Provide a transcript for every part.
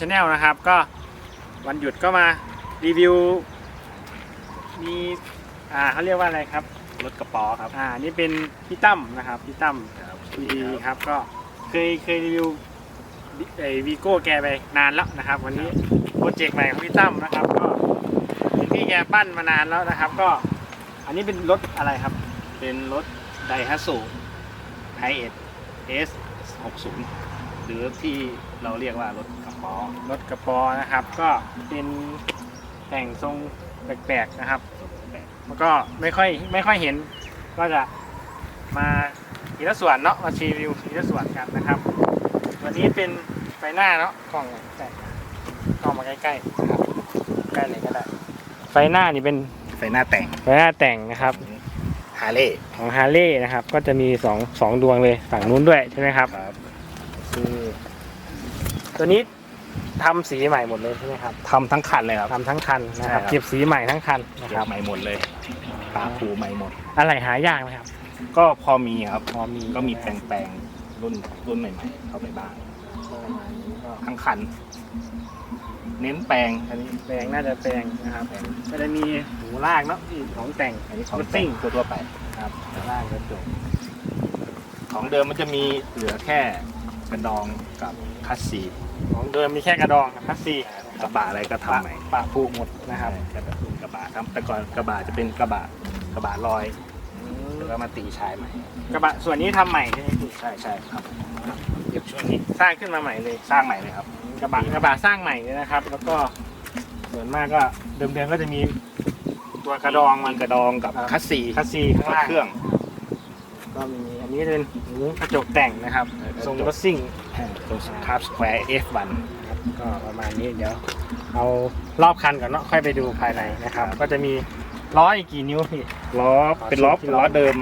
ชาแนลนะครับ ก็วันหยุดก็มารีวิว มีอ่าเขาเรียกว่าอะไรครับ รถกระป๋อครับ อ่านี่เป็นพี่ตั้มนะครับพี่ตั้มพีดีครับก็เคยเคยรีวิวไอวีโก้แกไปนานแล้วนะครับ วันนี้โปรเจกต์ใหม่ของพี่ตั้มนะครับ ก็เห็นพี่แกปั้นมานานแล้วนะครับ ก็อันนี้เป็นรถอะไรครับ เป็นรถไดฮัตสุไฮเอ็ดเอส60หรือที่เราเรียกว่ารถก ระป๋อรถกระป๋อนะครับ ก็เป็นแต่งทรงแปลกๆนะครับแล้วก็ไม่ค่อยไม่ค่อยเห็น ก็จะมาทีละส่วนเนาะมารีวิวทีละส่วนกันนะครับวันนี้เป็นไฟหน้าเนาะกล้องใกล้กล้องมาใกล้ๆนะครับใกล้เลยก็ได้ ไฟหน้านี่เป็นไฟหน้าแต่งไฟหน้าแต่งนะครับฮาร์เลย์ของฮาร์เลย์นะครับ ก็จะมีสองสองดวงเลยฝั่งนู้นด้วยใช่ไหมครับครับคือตัวนี้ ทำสีใหม่หมดเลยใช่ไหมครับทำทั้งคันเลยครับ ทำทั้งคันนะครับใช่ครับ เก็บสีใหม่ทั้งคันนะเก็ครับบใหม่หมดเลยปาปูใหม่หมด อะไรหายากไหมครับ ก็พอมีครับพอมี ก็มีแปลงๆรุ่นรุ่นใหม่ๆเข้าไปบ้างประมาณนี้ก็ทั้งคัน เน้นแปลงอันนี้แปลงน่าจะแปลงนะครับก็จะมีหูลากเนาะที่ของแต่งอันนี้ของรถซิ่แต่งงทั่วๆไป ครับหูลากกระจกของเดิมมันจะมีเหลือแค่กระดองกับคัสซี ของเดิมมีแค่กระดองกับคัสซีกระบะอะไรก็ปะทำใหม่ปะผูกหมดนะครับกระบะกระบะครับแต่ก่อนกระบะจะเป็นกระบะกระบะลอยอืมแล้วก็มาตีชายใหม่ กระบะส่วนนี้ทำใหม่ใช่ไหมพี่ใช่ใช่ครับเก็บช่วงนี้สร้างขึ้นมาใหม่เลยสร้างใหม่เลยครับ กระบะกระบะสร้างใหม่เลยนะครับ แล้วก็ส่วนมากก็เดิมๆก็จะมีตัวกระดองมันกระดองกับครับคัสซีคัสซีข้างล่างเครื่อง ก็มีอันนี้เป็นหูกระจกแต่งนะครับเออกระจกทรงรถซิ่ง ตรงคาร์บสแควร์ F1 ครับก็ประมาณนี้เดี๋ยวเอารอบคันก่อนเนาะค่อยไปดูภายในนะครับครับก็จะมีล้ออีกกี่นิ้วพี่ ล้อเป็นล้อที่เป็นล้อล้อเดิม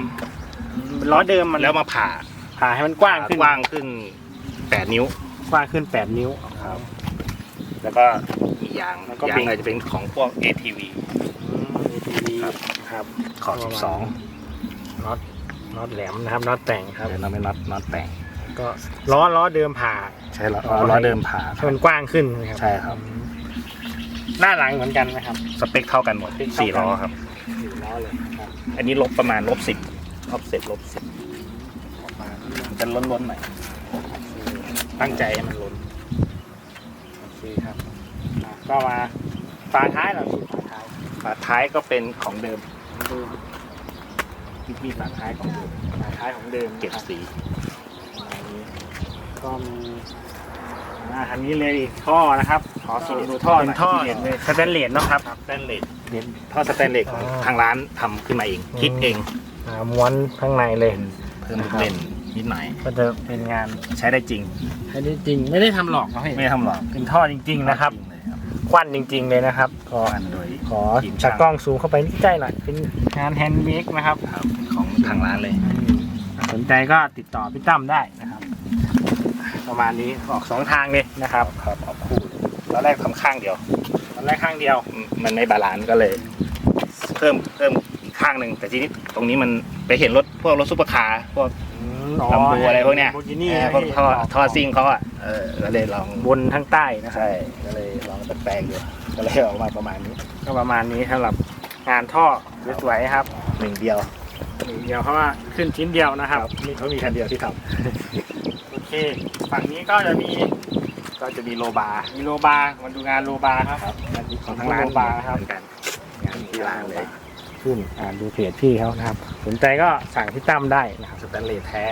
ล้อเดิมมันแล้วมาผ่าผ่าให้มันกว้างขึ้นกว้างขึ้น8นิ้ว กว้างขึ้น8นิ้วครับ แล้วก็มียางแล้วก็ยาเบรกงอะไรจะเป็นของพวก ATV อืม ATV ครับครับขอบน็อตน็อตแหลมนะครับน็อตแต่ง12ครับเดี๋ยวเราไม่น็อตน็อตแต่ง ก็ล้อล้อเดิมผ่า ใช่ล้ออ๋อล้อเดิมผ่าให้มันกว้างขึ้นนะครับใช่ครับอืมหน้าหลังเหมือนกันนะครับ สเปคเท่ากันหมดสเปคเท่ากัน สี่ล้อครับ สี่ล้อเลยนะครับอันนี้ลบประมาณลบสิบออฟเซ็ตลบสิบออกมามันจะล้นๆหน่อยตั้งใจให้มันล้นโอเคครับอะก็มาฝาท้ายเราสิฝาท้ายฝาท้ายก็เป็นของเดิมดูมีฝาท้ายของเดิมฝาท้ายของเดิมเก็บนะครับสีประมาณนี้ ก็มีอ่าทางนี้เลยอีกท่อนะครับ ขอสูตรดูท่อเป็นท่อเลยสแตนเลสเนาะครับ สแตนเลสท่อสแตนเลสของอ่าทางร้านทำขึ้นมาเอง อืม คิดเองอ่าม้วนข้างในเลย เพิ่มลูกเล่นนิดหน่อยก็จะเป็นงานใช้ได้จริงใช้ได้จริงไม่ได้ทำหลอกนะพี่ไม่ได้ทำหรอกเป็นท่อจริงๆนะครับ จงเลยครับควันจริง ๆ เลยนะครับก็อันโดยขอทีมจัช่าดงกล้องซูมเข้าไปนิดใกล้หน่อยเป็นงานแฮนด์เมดนะครับครับของทางร้านเลยสนใจก็ติดต่อพี่ตั้มได้นะครับ ประมาณนี้ออกสองทางเลยนะครับครับเอาคู่ตอนแรกทำข้างเดียวตอนแรกข้างเดียวอืมมันไม่บาลานซ์ก็เลย เพิ่มเพิ่มอีกข้างหนึ่งแต่ทีนี้ตรงนี้มันไปเห็นรถพวกรถซุปเปอร์คาร์พวกลำบูอะไรพวกเนี้ยบูกินี่เออพวกท่อท่อซิ่งเขาอะเออก็เลยลองบนทั้งใต้นะครับใช่ก็เลยลองแปลงๆอยู่ก็เลยออกมาประมาณนี้ ก็ประมาณนี้สำหรับงานท่อสวยๆครับหนึ่งเดียวหนึ่งเดียวเพราะว่าขึ้นชิ้นเดียวนะครับนี่เขามีคันเดียวที่ทโอ เค ฝั่งนี้ก็จะมีำก็จะมีโลบาร์มีโลบาร์มาดูงานโลบาร์ครับครับมันนี่ของทางร้านโลบาร์ครับ เหมือนกันงานที่ร้านเลยขึ้นอ่าดูเพจพี่เขานะครับ สนใจก็สั่งพี่ตั้มได้นะครับสแตนเลสแท้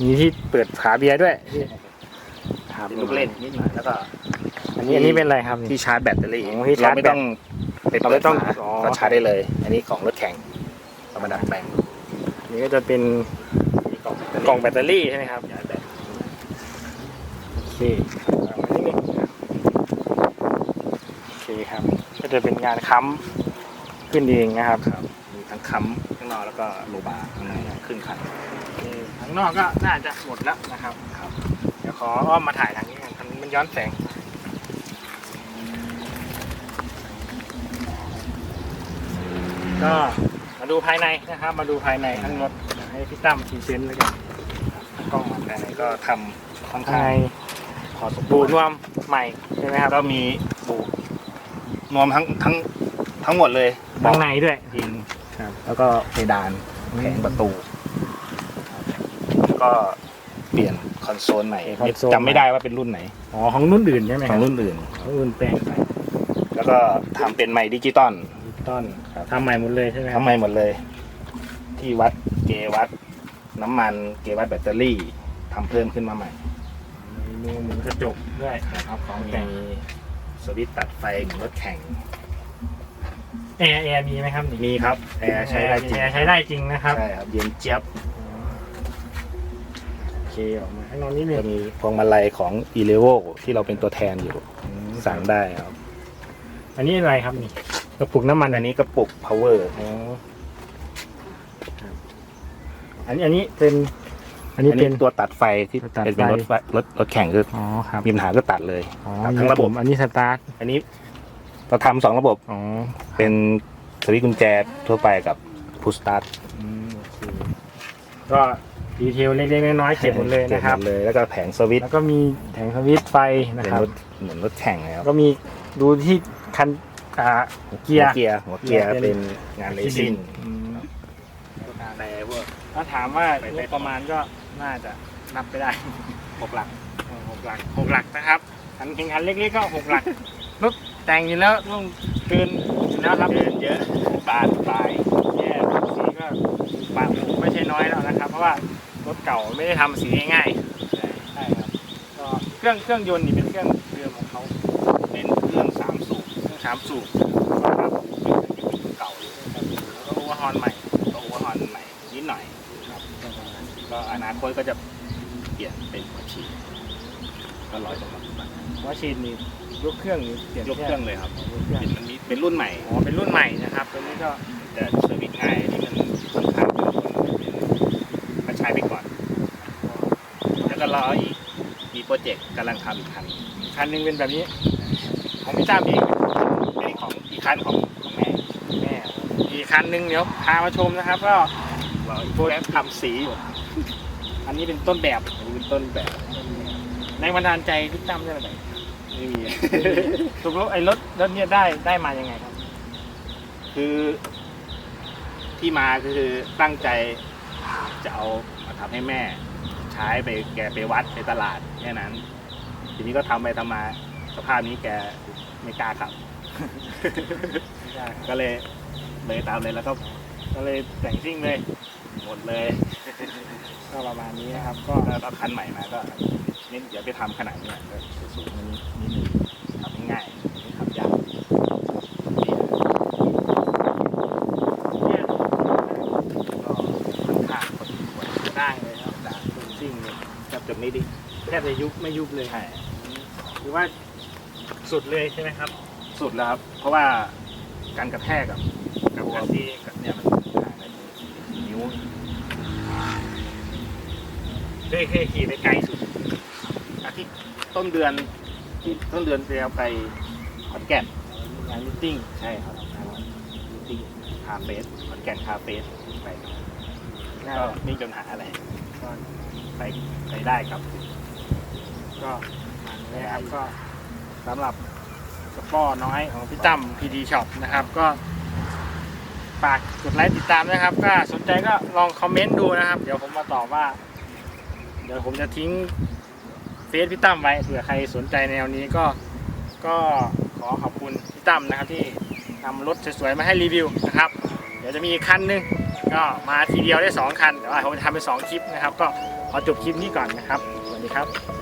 มีที่เปิดฝาเบียร์ด้วยครับเป็นลูกเล่นนิดหน่อยแล้วก็ อันนี้อันนี้เป็นอะไรครับนี่ที่ชาร์จแบตเตอรี่อ๋อที่ชาร์จเราไม่ต้องไปเราไม่ต้องปิดฝาอ๋อก็ชาร์จได้เลย อันนี้ของรถแข่งเรามาดัดแปลง อันนี้ก็จะเป็นมี กล่องแบตเตอรี่กล่องแบตเตอรี่ใช่ไหมครับชาร์จแบตโอเคเอามานิดนึงโอเคครับ ก็จะเป็นงานค้ำขึ้นเองนะครับครับมีทั้งค้ำข้างนอกแล้วก็โลบาร์ข้างในขึ้นคันนี่ข้างนอกก็น่าจะหมดแล้วนะครับครับเดี๋ยวขออ้อมมาถ่ายทางนี้กันทางนี้มันย้อนแสงก็มาดูภายในนะครับ มาดูภายในทั้งรถเดี๋ยวให้พี่ตั้มพรีเซนต์แล้วกัน กล้องมาภายในก็ทำค่อนข้างข้างในพอสมคบูวรนวมใหม่ใช่ไหมครับก็มีบูนวมทั้งทั้งทั้งหมดเลยข้างในด้วย ยิงครับ แล้วก็เพดานแผงประตูแล้วก็เปลี่ยนคอนโซลใหม่คอนโซล จำไม่ได้ว่าเป็นรุ่นไหนอ๋อของรุ่นอื่นใช่ไหมขคอรังบรุ่นอื่น ของรุ่นแปลงไปแล้วก็ทำเป็นไมค์ดิจิตอลต้นครับ ทำใหม่หมดเลยใช่ไหมครับทำใหม่หมดเลย ที่วัดเกวัดน้ำมันเกวัดแบตเตอรี่ ทำเพิ่มขึ้นมาใหม่มีมือหมุนกระจกด้วยนะครับของแต่งมีสวิตช์ตัดไฟของรถแข่งแอร์แอร์มีไหมครับนี่มีครับแอร์ใช้ได้จริงแอร์ใช้ได้จริงนะครับใช่ครับเย็นเจี๊ยบโอเคออกมาข้างนอกนิดนึจะงมีพวงมาลัยของ e l e v o ที่เราเป็นตัวแทนอยู่สั่งได้ครับ อันนี้อะไรครับนี่กระปุกน้ำมันอันนี้กระปุก power อ๋อครับอันนี้อันนี้เป็น อันอันนี้นี้เป็นตัวตัดไฟที่ตัวตัดเป็นเป็นไฟ รถไฟรถรถแข่งคืออ๋อครับมีปัญหาก็ตัดเลย อ๋อครับทั้งระบบ อันนี้สตาร์ทอันนี้เราทำสองระบบอ๋อเป็นสวิตช์กุญแจทั่วไปกับ push start อืมโอเคก็ดีเทลเล็กๆน้อยๆเก็บหมดเลยนะครับ เก็หมดเลยแล้วก็แผงสวิตช์แล้วก็มีแผงสวิตช์ไฟนะเป็นครับ รถเหมือนรถแข่งเลยคแล้รัวบก็มีดูที่คันอ่า เกียร์ หัวเกียร์หัวเกียร์เกียร์เป็เป็นนงานเลซิ่ง อืมแต่พวกถ้าถามว่าไปงไปบประมาณก็ น่าจะนับไปได้หกหลักเออหกหลักหกหลักนะครับคันเพียงคันเล็กๆก็หกหลักรถแต่งอยู่แล้วต้องเกินอยู่แล้วครับเกินเยอะบานปลายแย่สีก็บางไม่ใช่น้อยแล้วนะครับ เพราะว่ารถเก่าไม่ได้ทำสีง่ายๆใช่ครับก็เครื่องเครื่องยนต์นี่เป็นเครื่องเดิมของเขาเป็นเครื่องสามสูบเครื่องสามสูบครับเก่าอยู่แล้วก็โอเวอร์ฮอนใหม่ตัวหัวฮอนใหม่นิดหน่อย ก็อนาคตก็จะเปลี่ยนเป็นหัวฉีดก็ร้อยสองร้อยบาทว่าชีนนี่ยกเครื่องนี่เปลี่ยนยกเครื่องเลยครับยกเครื่องเป็นมันมีเป็นรุ่นใหม่อ๋อเป็นรุ่นใหม่นะครับตัวนี้ก็แต่เซอร์วิสง่ายที่มันค่อนข้างเยอะมันใช้ไปก่อน แล้วก็รออีกมีโปรเจกต์กำลังทำอีกคันอีกคันหนึงเป็นแบบนี้ของพี่จ้ามอีกอันนี้ของอีกคันของของแม่แม่อีกคันหนึงเดี๋ยวพามาชมนะครับ ก็เราอีกแป๊บทำสีอยู่ อันนี้เป็นต้นแบบอันนี้เป็นต้นแบบแรงบันดาลใจพี่ตั้มได้ไหนไม่มีตกลงไอ้รถรถเนี่ยได้ได้มายังไงครับ คือที่มาคือตั้งใจจะเอามาทำให้แม่ ใช้ไปแกไปวัดไปตลาดแค่นั้น ทีนี้ก็ทำไปทำมาสภาพนี้แกไม่กล้าขับ ก็เลยเลยตามเลยแล้วก็ ก็เลยแต่งซิ่งเลย หมดเลย ก็ประมาณนี้นะครับ ก็ก็เอาคันใหม่มาก็เน้นอย่าไปทำขนาดเนี้ยก็สูงๆนิดนิดนึงทำง่ายไม่ทำยากนี่นะเนี่ยก็ค่อนข้างพอสมควรได้เลยครับจากซิ่งซิ่งเลยแทบจะไม่ได้แทบจะยุบไม่ยุบเลยใช่หรือว่าสุดเลยใช่ไหมครับ สุดแล้วครับ เพราะว่าการกระแทกกับกับการที่กับเนี่ยมันห่างกันนิ้ว เคยเคยขี่ไปไกลสุดอาทิตย์ต้นเดือนที่ต้นเดือนไปเอาไปขอนแก่นงานมิทติ้งใช่ครับมิที่คาเฟสขอนแก่นคาเฟสไปก็ไม่มีปัญหาอะไรก็ไปไปได้ครับ ก็มันนะครับก็สำหรับสปอร์น้อยของพี่ตั้มพีดีช็อปนะครับก็ฝากกดไลค์ติดตามนะครับ ก็สนใจก็ลองคอมเมนต์ดูนะครับ เดี๋ยวผมมาตอบว่า เดี๋ยวผมจะทิ้งเฟซพี่ตั้มไว้เผื่อใครสนใจแนวนี้ก็ก็ขอขอบคุณพี่ตั้มนะครับที่นำรถสวยๆมาให้รีวิวนะครับ เดี๋ยวจะมีอีกคันหนึงก็มาทีเดียวได้สองคันแต่ว่าผมจะทำเป็นสองคลิปนะครับ ก็ขอจบคลิปนี้ก่อนนะครับสวัสดีครับ